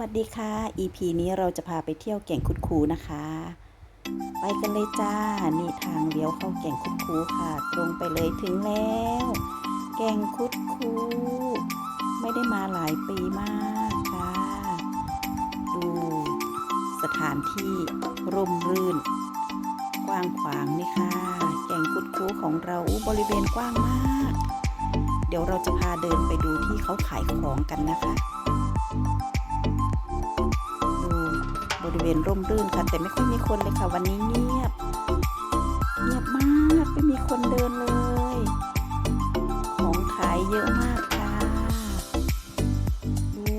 วัสดีค่ะ EP นี้เราจะพาไปเที่ยวแก่งคุดคูนะคะ ไปกันเลยจ้า นี่ทางเลี้ยวเข้าแก่งคุดคูค่ะ ตรงไปเลยถึงแล้ว แก่งคุดคู ไม่ได้มาหลายปีมากค่ะ ดูสถานที่ร่มรื่น กว้างขวางนี่ค่ะ แก่งคุดคูของเราบริเวณกว้างมาก เดี๋ยวเราจะพาเดินไปดูที่เขาขายของกันนะคะ ริเวณร่มรื่นค่ะ แต่ไม่ค่อยมีคนเลยค่ะ วันนี้เงียบ เงียบมากไม่มีคนเดินเลย ของขายเยอะมากค่ะดู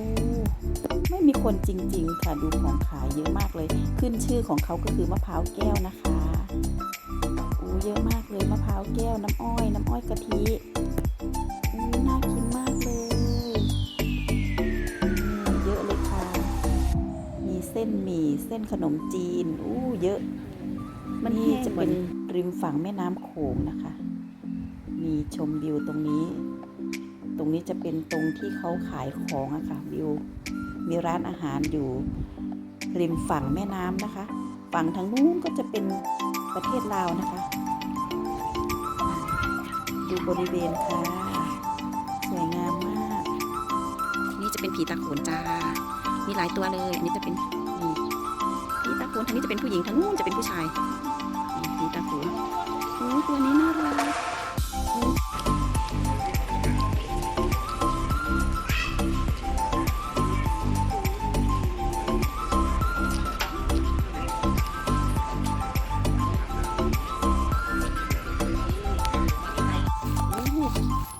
ไม่มีคนจริง ๆ ค่ะดูของขายเยอะมากเลย ขึ้นชื่อของเขาก็คือมะพร้าวแก้วนะคะอู้เยอะมากเลยมะพร้าวแก้วน้ำอ้อย น้ำอ้อยกะทิ ส้นหมี่เส้นขนมจีน อู้เยอะ มันนี่จะเป็นริมฝั่งแม่น้ำโขงนะคะ มีชมวิวตรงนี้ ตรงนี้จะเป็นตรงที่เขาขายของอะค่ะวิว มีร้านอาหารอยู่ ริมฝั่งแม่น้ำนะคะ ฝั่งทางนู้นก็จะเป็นประเทศลาวนะคะ ดูบริเวณค่ะ สวยงามมาก นี่จะเป็นผีตาโขนจ้ามีหลายตัวเลย อันนี้จะเป็น นี่ผีตาโขนทางนี้จะเป็นผู้หญิงทางนู้นจะเป็นผู้ชายนี่ตาโขนโอ้ตัวนี้น่ารัก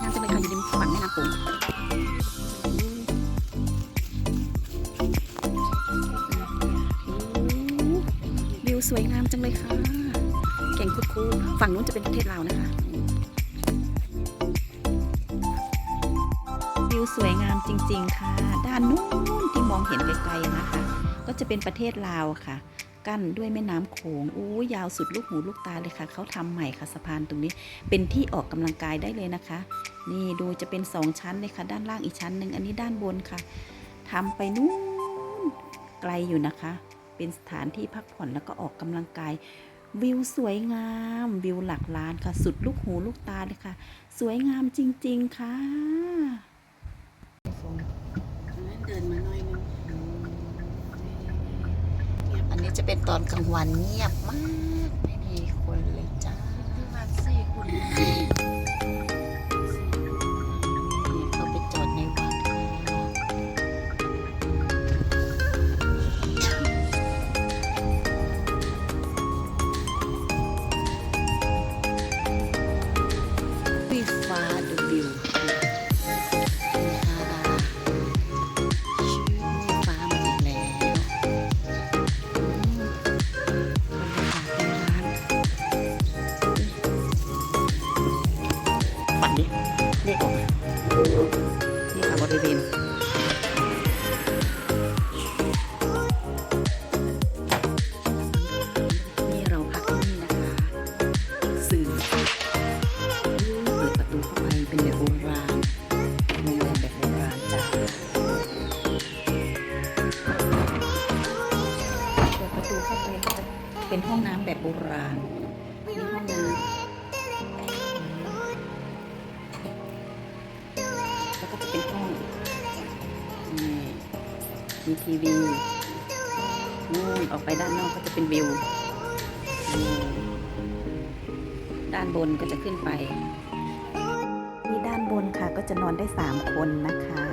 งามจังเลยค่ะอยู่ริมฝั่งแม่น้ำโขง สวยงามจังเลยค่ะ แก่งคุดคูฝั่งนู้นจะเป็นประเทศลาวนะคะ วิวสวยงามจริง ๆ ค่ะ ด้านนู้นที่มองเห็นไกลๆนะคะ ก็จะเป็นประเทศลาวค่ะกั้นด้วยแม่น้ำโขงอู้ยาวสุดลูกหูลูกตาเลยค่ะ เขาทำใหม่ค่ะสะพานตรงนี้ เป็นที่ออกกำลังกายได้เลยนะคะ นี่ดูจะเป็นสองชั้นเลยค่ะ ด้านล่างอีกชั้นหนึ่งอันนี้ด้านบนค่ะทำไปนู้นไกลอยู่นะคะ เป็นสถานที่พักผ่อนแล้วก็ออกกำลังกาย วิวสวยงาม วิวหลักล้านค่ะ สุดลูกหูลูกตาเลยค่ะ สวยงามจริง ๆ ค่ะเดินมาหน่อยนึงอันนี้จะเป็นตอนกลางวันเงียบมาก ไม่มีคนเลยจ้าประมาณสี่คน ฝันดิเรียกออกมานี่ค่ะบริเวณ ทีวีนู่นออกไปด้านนอกก็จะเป็นวิว ด้านบนก็จะขึ้นไปนี่ด้านบนค่ะก็จะนอนได้สามคนนะคะ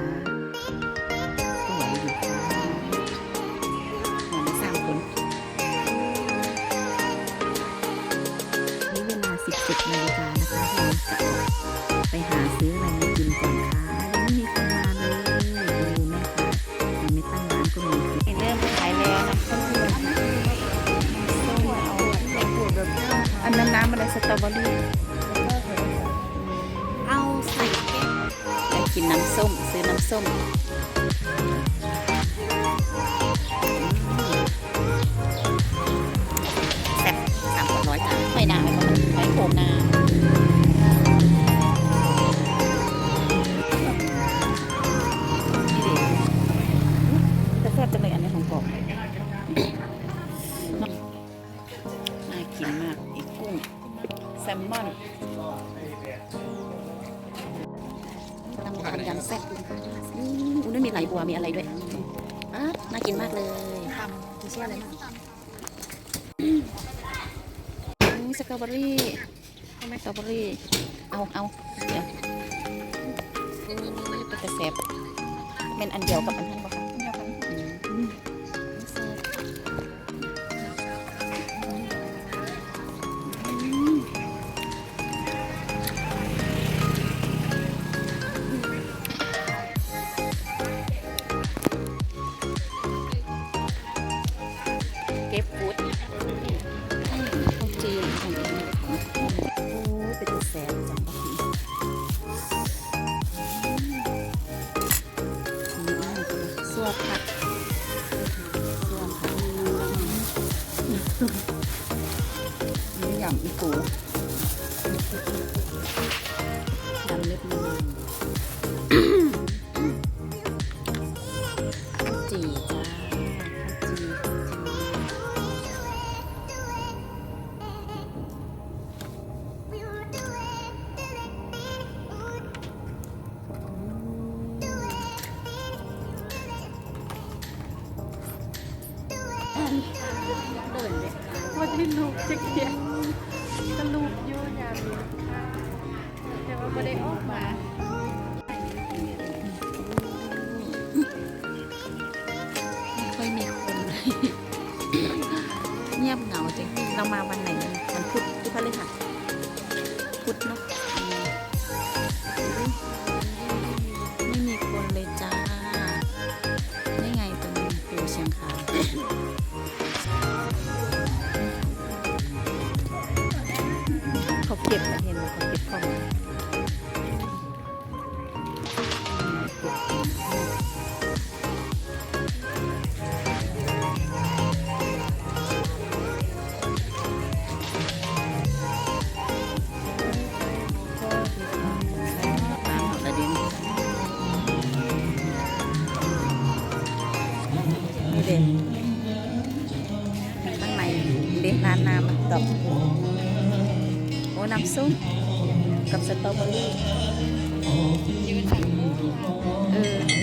สวยอยู่ค่ะนอนได้สามคนนี่เวลา 17นาฬิกานะคะเราจะไปหาซื้ออะไร นน้ำน้ำอะไรสตรอเบอรี่เอาใส่แก้วอยากกินน้ำส้ม ซื้อน้ำส้มแซ่บสามคนร้อยจ้าไม่นานไม่ต้องไม่โคมนาแซ่บจังเลยอันนี้ของกรอบน่ากินมาก แซลมอนทำยำยำแซ่บอืมอุ้ยมีไหลบัวมีอะไรด้วยอะน่ากินมากเลยทำมีเชื่อเลยสตรอเบอรี่เอไหมสตรอเบอรี่ เอาเอาเดี๋ยวเป็นกระเซ็บเป็นอันเดียวกับอันนั้นปะ เก็บฟูดให้คนจีนของเองโอ้เป็นกระแสบจังปะพี่อืมสวดผักส่วนค่ะนี่ยำอีปู เดินเลยว่าที่ลูกจะเขียนก็ลูกยู่ยามนี้แต่ว่าไม่ได้ออกมาไม่ค่อยมีคนเลยเงียบเหงาจริงเรามาวันไหนกันวันพุธหรือพฤหัสพุธเนาะ เด่นข้างในเด็กร้านน้ำมันตบโอ้น้ำซุปกับสตรอเบอรี่เออ